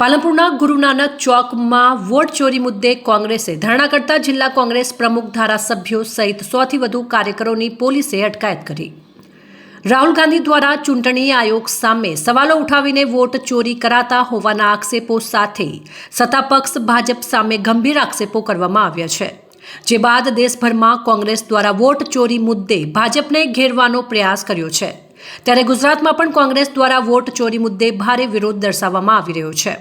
પાલનપુરના ગુરુનાનક ચોકમાં વોટ ચોરી મુદ્દે કોંગ્રેસે ધરણા કરતા જિલ્લા કોંગ્રેસ પ્રમુખ ધારાસભ્યો સહિત સોથી વધુ કાર્યકરોની પોલીસે અટકાયત કરી. રાહુલ ગાંધી દ્વારા ચૂંટણી આયોગ સામે સવાલો ઉઠાવીને વોટ ચોરી કરાતા હોવાના આક્ષેપો સાથે સત્તાપક્ષ ભાજપ સામે ગંભીર આક્ષેપો કરવામાં આવ્યા છે. જે બાદ દેશભરમાં કોંગ્રેસ દ્વારા વોટ ચોરી મુદ્દે ભાજપને ઘેરવાનો પ્રયાસ કર્યો છે. ત્યારે ગુજરાતમાં પણ કોંગ્રેસ દ્વારા વોટ ચોરી મુદ્દે ભારે વિરોધ દર્શાવવામાં આવી રહ્યો છે.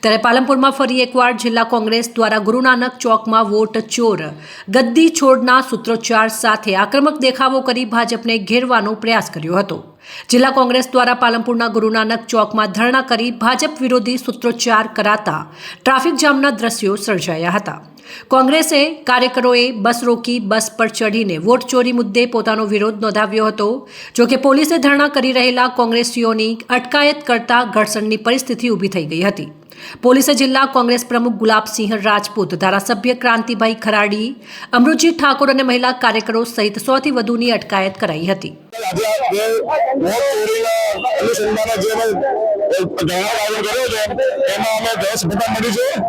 ત્યારે પાલનપુરમાં ફરી એકવાર જિલ્લા કોંગ્રેસ દ્વારા ગુરુનાનક ચોકમાં વોટ ચોર, ગદ્દી છોડના સૂત્રોચ્ચાર સાથે આક્રમક દેખાવો કરી ભાજપને ઘેરવાનો પ્રયાસ કર્યો હતો. જિલ્લા કોંગ્રેસ દ્વારા પાલનપુરના ગુરુનાનક ચોકમાં ધરણા કરી ભાજપ વિરોધી સૂત્રોચ્ચાર કરાતા ટ્રાફિક જામના દ્રશ્યો સર્જાયા હતા. કોંગ્રેસે કાર્યકરોએ બસ રોકી બસ પર ચઢીને વોટ ચોરી મુદ્દે પોતાનો વિરોધ નોંધાવ્યો હતો. જો કે પોલીસે ધરણા કરી રહેલા કોંગ્રેસીઓની અટકાયત કરતા ઘર્ષણની પરિસ્થિતિ ઊભી થઈ ગઈ હતી. પોલીસે જિલ્લા કોંગ્રેસ પ્રમુખ ગુલાબસિંહ રાજપૂત, ધારાસભ્ય ક્રાંતિભાઈ ખરાડી, અમૃતજી ઠાકોર અને મહિલા કાર્યકરો સહિત સોથી વધુની અટકાયત કરાઈ હતી. છે અને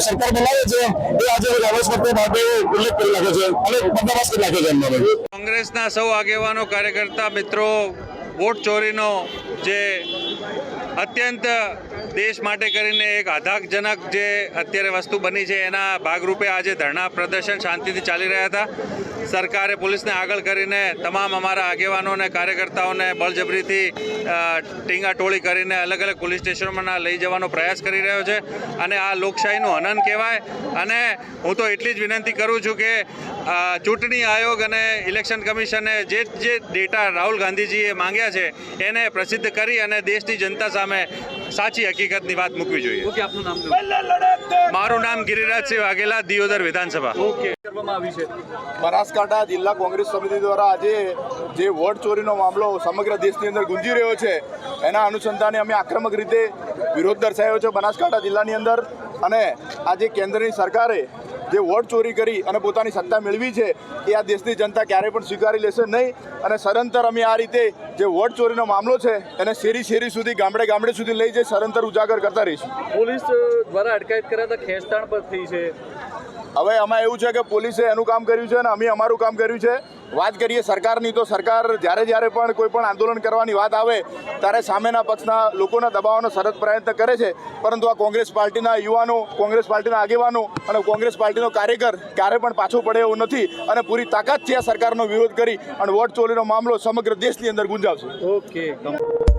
સરકાર બનાવે છે આજે કોંગ્રેસ પક્ષે માટે ઉલ્લેખ કરી નાખ્યો છે. અને બંદોબસ્ત કરી છે કોંગ્રેસના સૌ આગેવાનો કાર્યકર્તા મિત્રો વોટ ચોરીનો જે અત્યંત દેશ માટે કરીને એક આધાકજનક જે અત્યારે વસ્તુ બની છે, એના ભાગરૂપે આજે ધરણા પ્રદર્શન શાંતિથી ચાલી રહ્યા હતા. સરકારે પોલીસને આગળ કરીને તમામ અમારા આગેવાનો અને કાર્યકર્તાઓને બળજબરીથી ટીંગાટોળી કરીને અલગ અલગ પોલીસ સ્ટેશનોમાં લઈ જવાનો પ્રયાસ કરી રહ્યો છે અને આ લોકશાહીનું હનન કહેવાય. અને હું તો એટલી જ વિનંતી કરું છું કે ચૂંટણી આયોગ અને ઇલેક્શન કમિશને જે જે ડેટા રાહુલ ગાંધીજીએ માંગ્યા છે, એને પ્રસિદ્ધ કરી અને દેશની જનતા સામે સાચી હકીકતની વાત મૂકવી જોઈએ. ઓકે આપનું નામ મારું નામ ગિરિરાજસિંહ વાઘેલા દિયોદર વિધાનસભા. ઓકે કરવામાં આવી છે. બનાસકાંઠા જિલ્લા કોંગ્રેસ સમિતિ દ્વારા આજે જે વોટ ચોરીનો મામલો સમગ્ર દેશની અંદર ગુંજી રહ્યો છે એના અનુસંધાને અમે આક્રમક રીતે વિરોધ દર્શાવ્યો છે બનાસકાંઠા જિલ્લાની અંદર. અને આજે કેન્દ્રની સરકારે જે વોટ ચોરી કરી અને પોતાની સત્તા મેળવી છે એ આ દેશની જનતા ક્યારેય પણ સ્વીકારી લેશે નહીં. અને સદંતર અમે આ રીતે જે વોટ ચોરીનો મામલો છે એને શેરી શેરી સુધી ગામડે ગામડે સુધી લઈ જઈ સદંતર ઉજાગર કરતા રહીશું. પોલીસ દ્વારા અટકાયત કરાતા ખેંચતાણ પર થઈ છે. હવે આમાં એવું છે કે પોલીસે એનું કામ કર્યું છે અને અમે અમારું કામ કર્યું છે. વાત કરીએ સરકારની, તો સરકાર જ્યારે જ્યારે પણ કોઈ પણ આંદોલન કરવાની વાત આવે, ત્યારે સામેના પક્ષના લોકોના દબાવવાનો સરત પ્રયત્ન કરે છે. પરંતુ આ કોંગ્રેસ પાર્ટીના યુવાનો, કોંગ્રેસ પાર્ટીના આગેવાનો અને કોંગ્રેસ પાર્ટીનો કાર્યકર ક્યારે પણ પાછો પડે એવું નથી અને પૂરી તાકાતથી આ સરકારનો વિરોધ કરી અને વોટ ચોરીનો મામલો સમગ્ર દેશની અંદર ગુંજાવશે. ઓકે